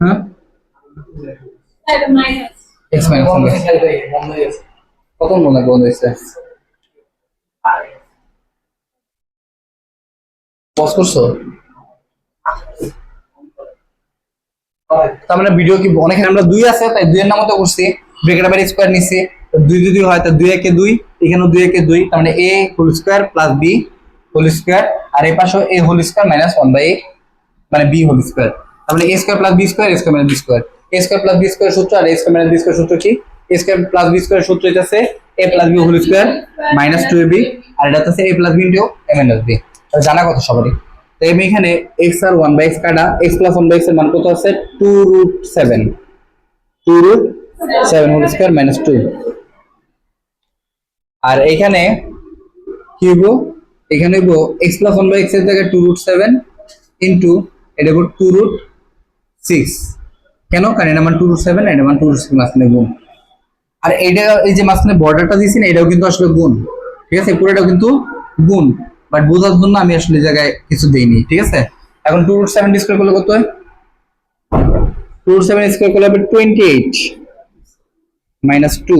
হ্যাঁ x minus one কত মনে বন্ধ হয়েছে? পজ করছ? তার মানে ভিডিও কি অনেক আমরা দুই আছে তাই দুইয়ের নাম মতো করছি। ব্রেকেট আবার স্কোয়ার নিচ্ছি তো দুই যদি হয় তো দুই একে দুই এখানেও দুই একে দুই। তার মানে a whole square plus b whole square আর এই পাশেও a whole square minus one by মানে বি হোল স্কোয়ার মানে a square plus b square a square minus b square a square plus b square সূত্র আর a square minus b square সূত্র কি? A square plus b square সূত্র হইতেছে a plus b whole square minus two a b আর এটা হচ্ছে a plus b into a minus b জানা কথা সবারই। তো আমি এখানে এক্স আর ওয়ান বাই এক্স কাটা এক্স প্লাস ওয়ান বাই এক্সের মান কত আছে? Two root seven two root seven whole square minus two আর এখানে কি হইব? এখানে হইব এক্স প্লাস ওয়ান বাই এক্সের জায়গায় টু রুট সেভেন ইন্টু এটা হইব টু রুট সিক্স কেন? কারণ এটা মান টু রুট সেভেন এটা মান টু রুট সিক্স মাঝখানে গুণ। আর এইটা এই যে মাঝখানে বর্ডারটা দিয়েছি না এটাও কিন্তু আসলে গুণ। ঠিক আছে? পুরোটাও কিন্তু গুণ। বাট বোঝার জন্য আমি আসলে জায়গায় কিছু দেইনি ঠিক আছে? এখন টু রুট সেভেন স্কোয়ার করলে কত হয়? টু রুট সেভেন স্কোয়ার করলে হবে টোয়েন্টি এইট মাইনাস টু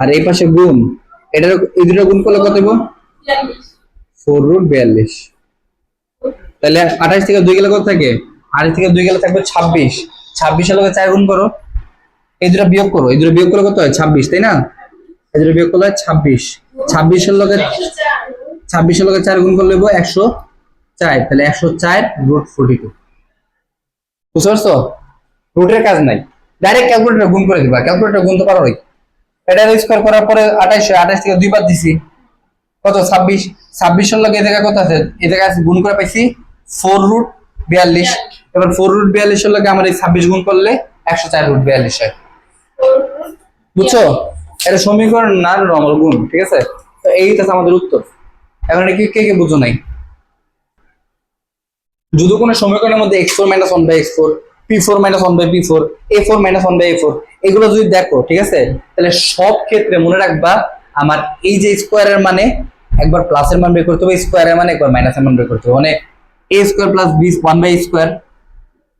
আর এই পাশে গুণ। এটার এই দুটো গুণ করলে কত হইব? ফোর রুট বিয়াল্লিশ। তাহলে আঠাশ থেকে দুই গেলে কত থাকে? আঠাশ থেকে দুই গেলে থাকবে ছাব্বিশ। ছাব্বিশের লোকে চার গুণ করো। এই দুটো বিয়োগ করো। এই দুটো বিয়োগ করলে কত হয়? ছাব্বিশ, তাই না? এই দুটো বিয়োগ করলে হয় ছাব্বিশ। ছাব্বিশের লোকে ছাব্বিশের লোকে চার গুণ করলে একশো চার। তাহলে একশো চার রুট ফোর্টি টু বুঝতে পারছ? রুটের কাজ নাই। ডাইরেক্ট ক্যালকুলেটর গুণ করে দিবা। ক্যালকুলেটর গুণ তো পারো এটা স্কোয়ার করার পরে আঠাশ আঠাশ থেকে দুইবার দিছি। কত? ছাব্বিশ। ছাব্বিশের লোক এ জায়গায় কত আছে? এ আছে, গুণ করে পাইছি ফোর রুট বিয়াল্লিশ। এবার ফোর রুট বিয়াল্লিশের লোকে আমার এই ছাব্বিশ গুণ করলে একশো চার রুট বিয়াল্লিশ হয়। বুঝছ? এটা সমীকরণ না নর্মাল গুণ, ঠিক আছে? তো এইটা আমাদের উত্তর। এখন এটা কি, কে কে বুঝো নাই? যদি কোনো সমীকরণের মধ্যে x four minus one by x four p four minus one by p four a four minus one by a four এগুলো যদি দেখো, ঠিক আছে? তাহলে সব ক্ষেত্রে মনে রাখবা, আমার এই যে স্কোয়ারের মানে একবার প্লাসের মান বের করতে হবে স্কোয়ারের মানে একবার মাইনাসের মান বের করতে হবে। মানে a square plus b one by square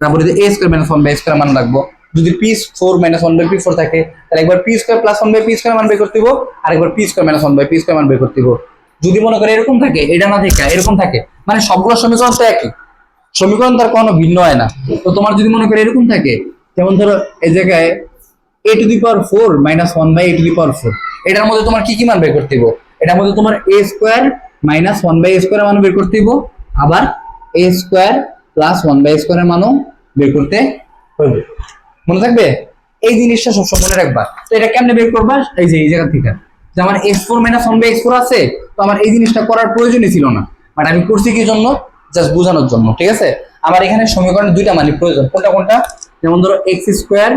তারপরে যদি a square minus one by square মান রাখব, যদি p four minus one by p four থাকে, তাহলে একবার p square plus one by p square মান বের করতে হবে আর একবার p square minus one by p square মান বের করতে যদি মনে করে এরকম থাকে, এটা না থাকে, এরকম থাকে মানে সবগুলো সমীকরণ তো একই। সমীকরণ তার কোনো ভিন্ন হয় না। তো তোমার যদি মনে করে এরকম থাকে, যেমন ধরো এই জায়গায় a to the power four minus one by a to the power four এটার মধ্যে তোমার কি কি মান বের করতে হবে এটার মধ্যে তোমার a square minus one by a square মান বের করতে আবার a square plus one by স্কোয়ারের মানও বের করতে হবে। মনে থাকবে? এই জিনিসটা সবসময় মনে রাখবা। তো এটা কেমনে বের করবা? এই যে, এই জায়গা থেকে। যে আমার x four minus one by four আছে, তো আমার এই জিনিসটা করার প্রয়োজনই ছিল না। বাট আমি করছি কি জন্য? জাস্ট বোঝানোর জন্য, ঠিক আছে? আমার এখানে সমীকরণে দুইটা মানি প্রয়োজন। কোনটা কোনটা? যেমন ধরো x square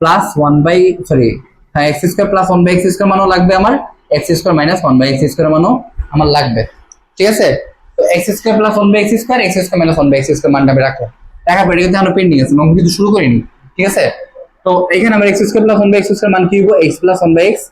plus one by sorry হ্যাঁ x square plus one by x square মানও লাগবে আমার। X square minus one by x square মানও আমার লাগবে। ঠিক আছে? X square plus one by x square x square minus one by x square মানটা আমি রাখো রাখার পরে কিন্তু এখনও পেন্ডিং আছে আমি কিন্তু শুরু করিনি, ঠিক আছে? তো এখানে আমার x square plus one by x square মান কি হব x plus one by x